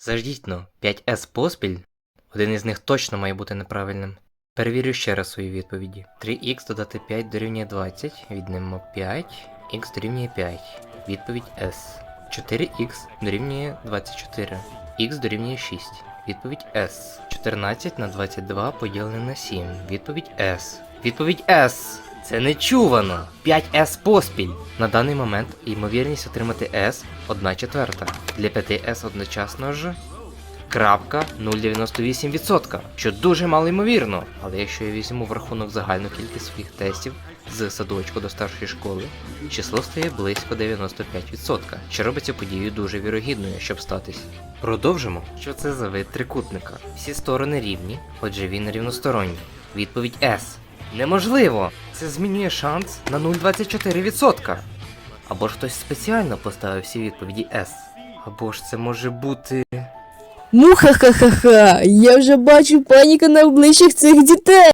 Заждіть но, 5С поспіль? Один із них точно має бути неправильним. Перевірю ще раз свої відповіді. 3х додати 5 дорівнює 20, віднемо 5, х дорівнює 5. Відповідь S. 4х дорівнює 24, х дорівнює 6. Відповідь S. 14 на 22 поділене на 7. Відповідь S. Відповідь S. Це нечувано. 5S поспіль. На даний момент ймовірність отримати S 1 четверта. Для 5S одночасно ж крапка 0,98%, що дуже мало ймовірно. Але якщо я візьму в рахунок загальну кількість своїх тестів з садочку до старшої школи, число стає близько 95%, що робить цю подію дуже вірогідною, щоб статись. Продовжимо. Що це за вид трикутника? Всі сторони рівні, отже він рівносторонній. Відповідь S. Неможливо! Це змінює шанс на 0,24%. Або ж хтось спеціально поставив всі відповіді S. Або ж це може бути. Муха-ха-ха-ха, я вже бачу паніка на обличчях цих дітей.